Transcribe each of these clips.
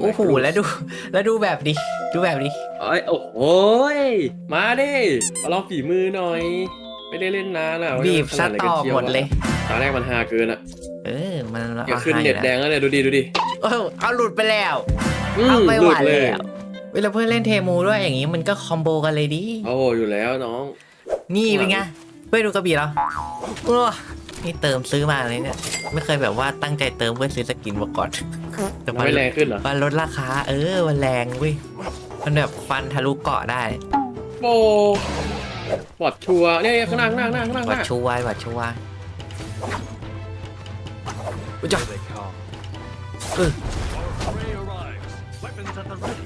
โอ้โหแล้วดูแล้วดูแบบดิดูแบบดิเอ้ยโอ้โหยมาดิมาลองฝีมือหน่อย ไม่ได้เล่นนานแล้วบีบขสนาดไหนตกันอชีวหมดเลยตอนแรกมันฮาเกินอะ เออมันเดี๋ยวขึ้นอาเน็ตให้แดงแล้วเนี่ยดูดิดูดิเออเอาหลุดไปแล้วอืมเอาไปหหลุวาดนเลยแล้วเวลาเพื่อนเล่นเทมูด้วยอย่างงี้มันก็คอมโบกันเลยดิโอ้อยู่แล้วน้อง นี่เป็นไงเพื่อนดูกระบี่แล้ว นี่เติมซื้อมาเลยเนี่ย ไม่เคยแบบว่าตั้งใจเติมเพื่อซื้อสกินมาก่อนแต่มันไม่แรงขึ้นเหรอมันลดราคา เออ มันแรงเว้ย มันแบบฟันทะลุเกาะได้โปปลอดชัวร์เนี่ยข้างหน้าข้างหน้าข้างหน้าข้างหน้าวัดชูวายวัดชูวายอุ้ยจ้ะ They come. เออ Prey arrives. Weapons at the ready.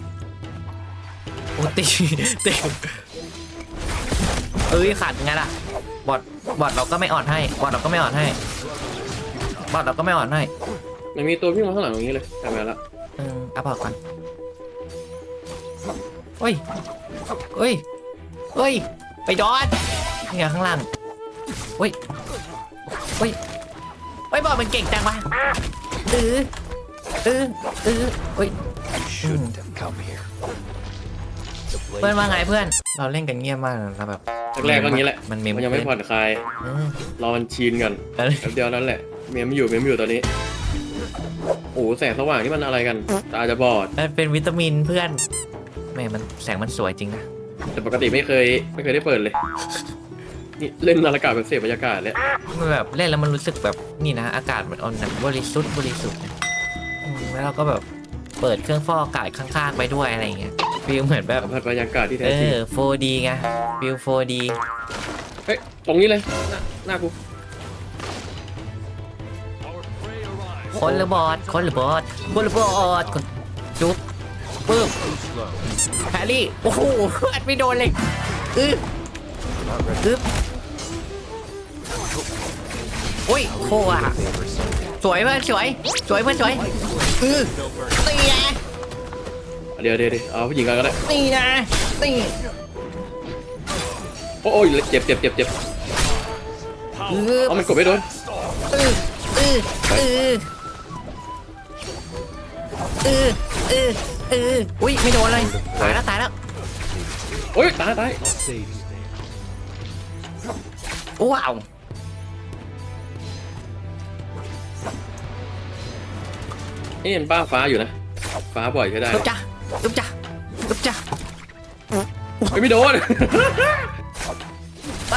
โอ้ตีตีเอ้ยขัดไงล่ะบอด บอดเราก็ไม่อ่อนให้บอดเราก็ไม่อ่อนให้บอดเราก็ไม่อ่อนให้มันมีตัววิ่งมาข้างหลังตรงนี้เลยทำไมละเออเอาบอกก่อนเฮ้ยเฮ้ยเฮ้ย ไปดอนนี่ไงข้างล่างเฮ้ยเฮ้ยเฮ้ยบอดมันเก่งจังวะเออเออเออเฮ้ย You shouldn't have come here. The เพื่อน blade ว่าไงเพื่อน เราเล่นกันเงียบมากเลยนะแบบ แรกๆก็งี้แหละมันเมมมันยังไม่ผ่อนคลายเออรอมันชินก่อนเออแป๊บเดียวนั้นแหละ เมมอยู่เมมอยู่ตอนนี้โอ้โหแสงสว่างนี่มันอะไรกัน ตาจะบอดมันเป็นวิตามินเพื่อนแม่มันแสงมันสวยจริงนะแต่ปกติไม่เคยไม่เคยได้เปิดเลย นี่เล่นอากาศแบบเสพบรรยากาศเลยมันแบบเล่นแล้วมันรู้สึกแบบนี่นะ อากาศมันอ่อนหนักบริสุทธิ์บริสุทธิ์อืมแล้วเราก็แบบเปิดเครื่องฟอกอากาศข้างๆไปด้วยอะไรอย่างเงี้ย ฟิลเหมือนแบบสัมผัสบรรยากาศที่แท้เอจริงอ 4D ไงฟิล 4D เฮ้ยตรงนี้เลยหน้าหน้ากู Our prey arrives. คนหรือบอดคนหรือบอดคนหรือบอดคนจุ๊บปึ๊บ Too slow. แฮร์รี่โอ้โหอัดไม่โดนเลยอึ๊บ Not ready. อึ๊บโอ้ยโคอะสวยเพื่อนสวยสวยเพื่อนสวยอือตีนะ เดี๋ยวเดี๋ยวเดี๋ยวเอาผู้หญิงกันก็ได้ตีนะตีโอ้โอ้ยเจ็บเจ็บเจ็บเจ็บอือเอามันกดไม่โดนอืออืออืออืออืออืออุ้ยไม่โดนเลยตายแล้วตายแล้วโอ้ยตายตาย I'll save you. ว้าวนี่เป็นป้าฟ้าอยู่นะ ฟ้าบ่อยใช้ได้ลุบจ้า ลุบจ้าลุบจ้าเฮ้ยไม่โดน ไป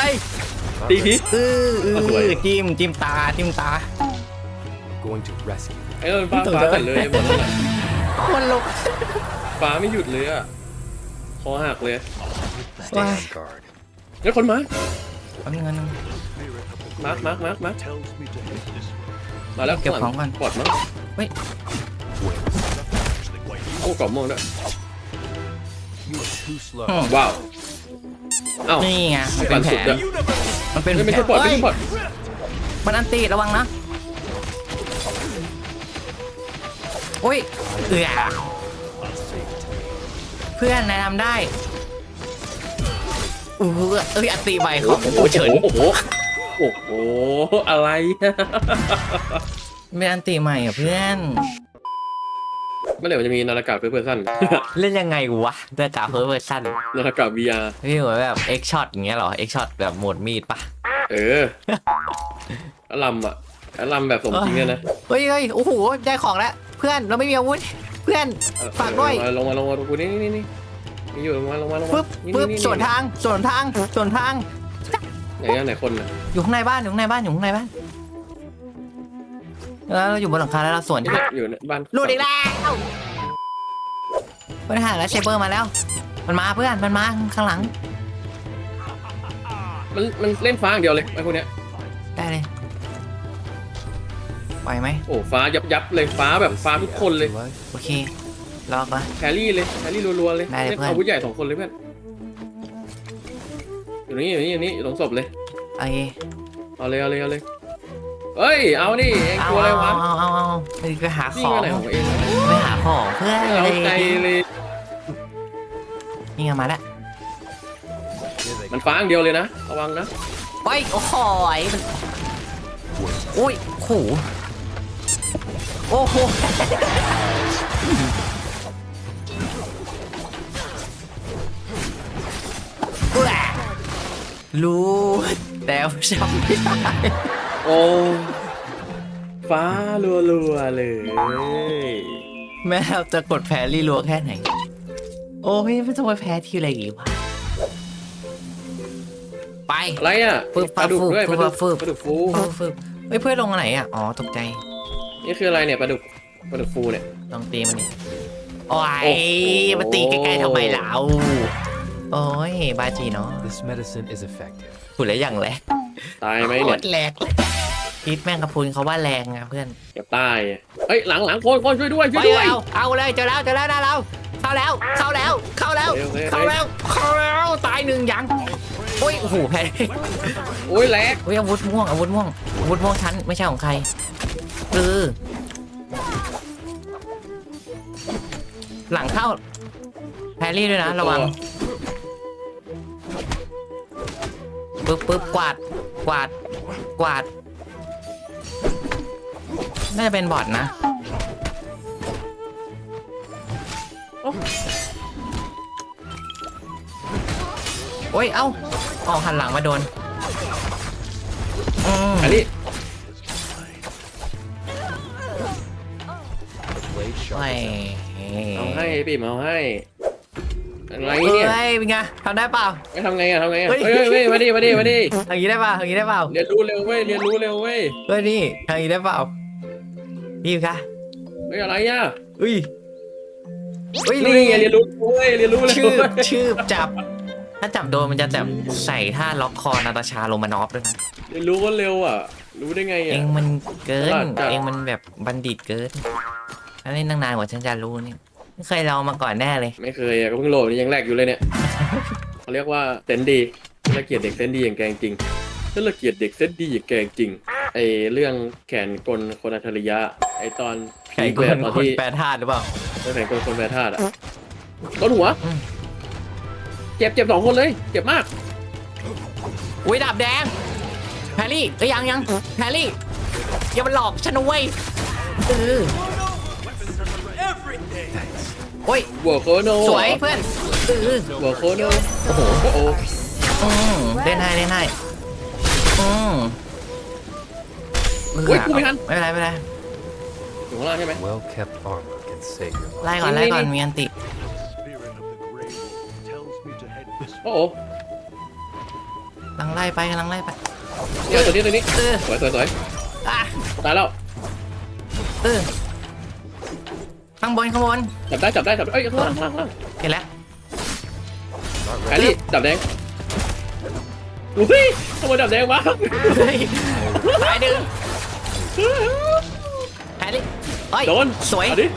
ตีพีอืออืเอาสวย อจิ้มจิ้มตาจิ้มตา I'm going to rescue you. ไอ้เราเป็นป้าฟ้ากันเลยหมดแล้วแหละคนลุกฟ้าไม่หยุดเลยอะคอหักเลย Stay Why? on guard. เฮ้ยคนมา แป๊บนึงนะ มาร์คมาร์คมาร์คมาร์ค Tells me to head this way. มาแล้วเก็บของก่อน ปลอดมั้ง Wait. Actually, wait. โอ้กรอบม่วงด้วย You are too slow. อืมว้าวเอ้านี่ไงมันเป็นแผสุดนด้วยมันเป็นเฮ้ยไม่แผใช่นปลอดไม่เฮ้ยใช่ปลอดมันอันตีระวังนะโอ้ยเอือ I'll save it. เพื่อนนายทำได้อู้หูเอ้ยอันตีใบเขาโอ้โหเฉินโอ้โหโอ้โหอะไรเป็นอันตีใหม่อะเพื่อน เมื่อไหร่มันจะมีนาฬิกาเพื่อเพื่อนสั้นเล่นยังไงวะเดือกาเพิ่มเวอร์ชันนาฬิกา VR พี่เหมือนแบบเอ็กช็อตอย่างเงี้ยเหรอเอ็กช็อตแบบโหมดมีดปะเออแล้วลำอะแล้วลำแบบสมจริงเลยนะเฮ้ยเฮ้ยโอ้โหได้ของแล้วเพื่อนเราไม่มีอาวุธเพื่อนเออฝากด้วยเออลงมาลงมาลงมากูนี่นี่นี่นี่อยู่ลงมาลงมาลงมาปึ๊บนี่ปึ๊บนี่สวนทางสวนทางสวนทางไหนอะไหนคนน่ะอยู่ข้างในบ้านอยู่ข้างในบ้านอยู่ข้างในบ้าน แล้วเราอยู่บนหลังคาแล้วเราสวนนี่อยู่ในบ้านหลุดอีกแล้วปัญหาแล้วเชเบอร์มาแล้ว มันมาเพื่อนมันมาข้างหลัง มันมันเล่นฟ้าอย่างเดียวเลยไอ้พวกเนี้ยได้เลยไหวไหมโอ้ฟ้ายับยับเลยฟ้าแบบฟ้าทุกคนเลย Life โอเครอก่อนแครี่เลยแครี่รัวๆเลยได้เลยเล่นเพื่อนอาวุธใหญ่สองคนเลยเพื่อนอยู่นี่อยู่นี่อยู่นี่อยู่ตรงศพเลยโอเคเอาเลยเอาเลยเอาเลย เฮ้ย เอานี่เองกลัวอะไรวะเอาเอาเอาเอ้ยก็หาของไปหาของเพื่อนเลย นี่ไงมาแล้วมันฟางเดียวเลยนะ ระวังนะ โอ้ยโอ้ยมันโอ้ยโอ้หโอ้โหรู้แต่ว่าชอบไม่ได้ โอ้ ฟ้ารัวๆเลย แม่เราจะกดแพ้รีรัวแค่ไหน โอ้ยไม่ต้องไปแพ้ที่อะไรอีกวะไป อะไรอะฟึบปลาดุกด้วยฟึปบลาดุกฟึบ ปลาดุกฟูฟึบฟึบเฮ้ยเพื่อนลงอันไหนอะ อ๋อตกใจ นี่คืออะไรเนี่ยปลาดุกปลาดุกฟูเนี่ย ลองตีมันดิโอ้ยโอ้โห มาตีใกล้ๆทำไมเราโอ้ย บาจีเนาะ This medicine is effective. พูดแล้วอย่างแรงตายไหมโคเนี่ยตรแรงเลย พิษแม่งกระพุนเขาว่าแรงอะเพื่อนเกือบตายอะเฮ้ยหลังหลังโคนโคนช่วยด้วยช่วยไปด้วย เอาเอาเลยเจอแล้วเจอแล้วนะเรา เข้าแล้วเข้าแล้วเข้าแล้วเร็วเร็วเข้าแล้วเข้าแล้วตายหนึ่งยังโอ้ยโอ้โหแพ้โอ้ยแหลกเฮ้ยอาวุธม่วงอาวุธม่วงอาวุธม่วงชั้นไม่ใช่ของใครเออหลังเข้าแพรรี่ด้วยนะระวังปึ๊บปึ๊บกวาดกวาดกวาด น่าจะเป็นบอทนะโอ้ย เอ้าออกหันหลังมาโดนอืมอันนี้ Blade โอ้ sharp. ยเอาให้พี่เอาให้อะไรเฮ้เนี่ยยเป็นไงทำได้เปล่าไม่ทำไงอะทำไงอะเฮ้ยเฮ้ยเฮ้ยเฮ้ยมาดิมาดิมาดิทำอย่างนี้ได้เปล่าทำอย่างนี้ได้เปล่าเรียนรู้เร็วเว้ยเรียนรู้เร็วเว้ยเฮ้ยนี่ทำอย่างนี้ได้เปล่า นี่ค่ะเฮ้ยอะไรอะอุ้ยอุ้ยนี่ไงเรียนรู้เว้ยเรียนรู้เร็วชื่อเว้ยชื่อจับ ถ้าจับโดนมันจะแบบใส่ท่าล็อกคอนาตาชาโรมานอฟด้วยนะเรียนรู้ก็เร็วอะ รู้ได้ไงเออะงมันเกินฉลาดจัดเองมันแบบบัณฑิตเกินถ้าเล่นตั้งนานกว่าฉันจะรู้นี่ไม่เคยลองมาก่อนแน่เลย ไม่เคยอะก็เพิ่งโหลดนี่ยังแรกอยู่เลยเนี่ยเขาเรียกว่าเซนดีฉันละเกียดเด็กเซนดีอย่างแกงจริงฉันละเกียดเด็กเซนดีอย่างแกงจริง ไอเรื่องแขนกลคนอัจฉริยะ ไอตอนไก่พีคคเลยนอะตอนคนที่แปรธาตุหรือเปล่า เรื่องแขนกลคนแปรธาตุอะต้นหัว อืม เจ็บเจ็บสองคนเลย เจ็บมาก อุ้ยดาบแดงแพรรี่เอ้ยยังยังแพรรี่อย่ามาหลอกฉันนะเว้ยเออโอ้ย หัวโคโนสวยเพื่อนเออหัวโคโนโอ้โหโอ้โหอืมเล่นให้เล่นให้อืม เฮ้ยกูไม่ทัน ไม่เป็นไรไม่เป็นไรอยู่ข้างล่างใช่ไหม Well kept armor can save your life. ไล่ก่อนไล่ก่อนมีอันติ Spirit of the Grey Wolf tells me to head this โอ้โหกำลังไล่ไปกำลังไล่ไป เนี่ยตัวนี้ตัวนี้เออ สวยสวยสวยอะตายแล้วเออข้างบนข้างบนจับได้จับได้จับได้เอ้ยข้างล่างข้างล่างข้างล่างเห็นแล้วแฮร์รี่ดับแดงอุ้ยขโมยดับแดงวะเฮ้ยตายดึง แพรรี่เอ้ยโดนสวยเอาดิ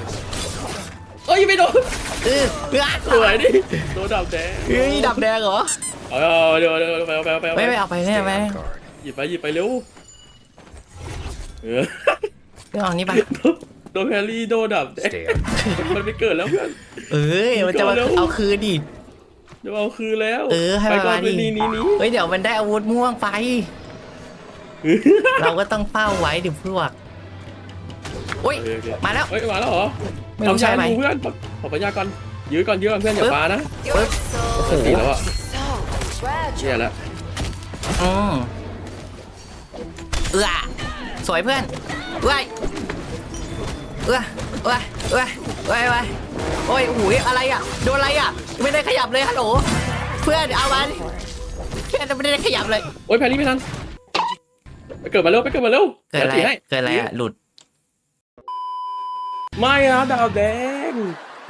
เอ้ยไม่โดนเออเออสวยดิโดนดับแดงเฮ้ยดับแดงเหรอเอาเอาเดี๋ยวเดี๋ยวไปเอาไปเอาไปเอาไม่ไปไม่เอาไปไม่เอาไป Stay on guard. หยิบไปหยิบไปเร็วเออไม่เอานี่ไปโดนแฮร์รี่โดนดับแดง Stay on. มันไม่เกิดแล้วเพื่อนเอ้ยมันจะมาเร็วเอาคืนดิเดี๋ยวเอาคืนแล้ว เออให้ไปมันก่อนมาไปดินี่นี่นี่เฮ้ยเดี๋ยวมันได้อาวุธม่วงไป เราก็ต้องเฝ้าไว้ดิพวกอุ้ยโอเคโอเคมาแล้ว เฮ้ยมาแล้วเหรอไม่รู้ใช่ไหมทำยาดูเพื่อนขอปัญญาก่อนยื้อก่อนยื้อก่อนเพื่อนอย่าปึ๊บปานะปึ๊บโอ้โหตีแล้วอะ So tragic. เนี่ยแล้วอืมเอื้อสวยเพื่อนเอ้ยเอื้อเอ้ยเอ้ยเอ้ยเอ้ยโอ้ยโอ้โหอะไรอะ โดนอะไรอะ ไม่ได้ขยับเลยฮัลโหล เพื่อนเอามันเพื่อนไม่ได้ขยับเลย โอ๊ยแพรรี่ไม่ทันไป เกิดมาเร็วไปเกิดมาเร็วเกิดอะไรดี๋ยวตีให้เกิดอะไรอะหลุดไม่นะดาวแดง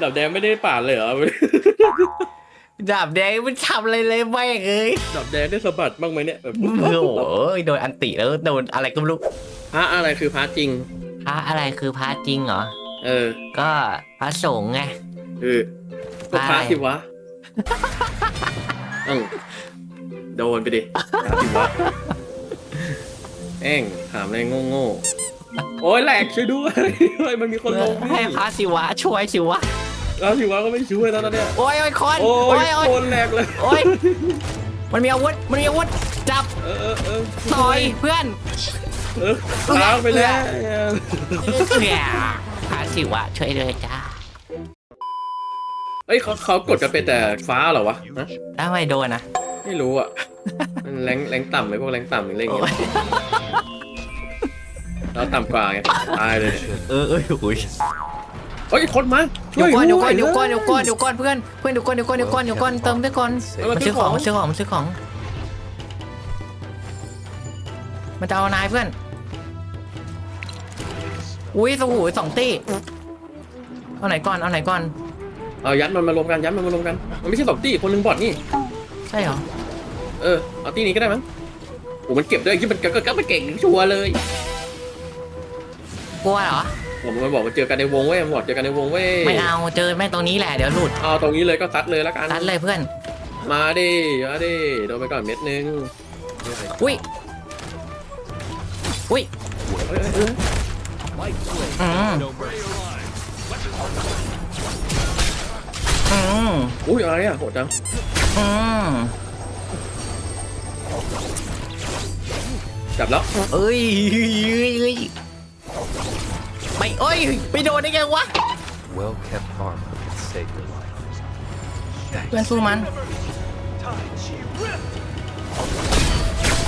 ดาวแดงไม่ได้ปาดเลยเหรอ ดาบแดงมันทำอะไรเลยแม่งเอ้ยดาวแดงได้สะบัดบ้างไหมเนี่ยแบบโอ้โหโดนอันติแล้วโดนอะไรก็ไม่รู้พระอะไรคือพระจริง พระอะไรคือพระจริงเหรอ เออก็พระสงฆ์ไง เออก็พระสิวะอืมโดนไปดิพระสิวะ แองถามอะไรโง่ๆโอ้ยแหลกช่วยด้วยเฮ้ยมันมีคนลงให้พระศิวะช่วยสิวะ แล้วสิวะก็ไม่ช่วยแล้วนะเนี่ย โอ้ยโอ้ยคนโอ้โอ้ยยโอ้ยคนแหลกเลยโอ้ยมันมีอาวุธมันมีอาวุธจับเออเออเออต่อยเพื่อนเออล้างไปแล้วเนี่ยพระศิวะช่วยเลยจ้าเอ้ยเขาเขากดกันเป็นแต่ฟ้าเหรอวะฮะแล้วทำไมโดนนะ ไม่รู้อะ มันแรงแรงต่ำไหมพวกแรงต่ำหรืออะไรอย่างเงี้ยเราต่ำกว่าไงตายเลยเออเออโอ้ยเฮ้ยคนมาช่เดี๋วยยวก่อนเดี๋ยวก่อนด้เดี๋ยวก่อนเดี๋ยวก่อนเดี๋ยวก่อนเพื่อนเพื่อนเดี๋ยวก่อนเดี๋ยวก่อนเดี๋ยวก่อนเดี๋ยวก่อนเติมด้วยก่อนเออมันซื้อของมันซื้อของมันซื้อของมันจะเอานายเพื่อนอุ้ยสหูสองตีเอาไหนก่อนเอาไหนก่อนเอายัดมันมารวมกันยัดมันมารวมกัน มันไม่ใช่สองตีคนหนึงบอดนี่ ใช่เหรอ เออเอาตีนี้ก็ได้มั้งโอ้มันเก็บด้วยที่มันก็ก็ก็มันเก่งชัวร์เลยกลัวเหรอ ผมมันบอกมันเจอกันในวงเว้ยมันบอกเจอกันในวงเว้ยไม่เอาเจอแม่งตรงนี้แหละเดี๋ยวหลุดเอาตรงนี้เลยก็ซัดเลยแล้วกันตัดเลยเพื่อน มาดิมาดิโดนไปก่อนเม็ดนึงอุ้ยอุ้ยเอ้ยเอ้ยเอ้ยอืมอืมอุ้ยอะไรอะโหดจัง อืมจับแล้วเอ้ยเอ้ยเอ้ยไม่เอ้ยไปโดนได้ไงวะ Well kept armor can save your life. เพื่อนสู้มัน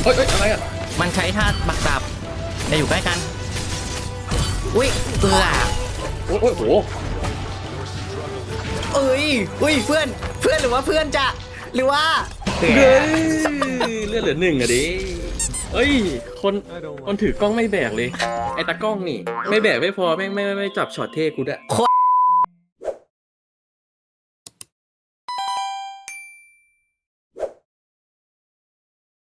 เฮ้ยเฮ้ยอะไรอะมันใช้ท่าบักดับอย่าอยู่ใกล้กัน อุ้ยเอือโอ้ยโอ้ยโห เอ้ยอุ้ยเพื่อน เพื่อนหรือว่าเพื่อนจะ หรือว่าเฮ้ยเลือดเหลือหนึ่งอะดิเฮ้ย คน คนถือกล้องไม่แบกเลย ไอ้ตากล้องนี่ ไม่แบกไม่พอแม่งไม่ไม่ไม่จับช็อตเท่กูด้วย โคตร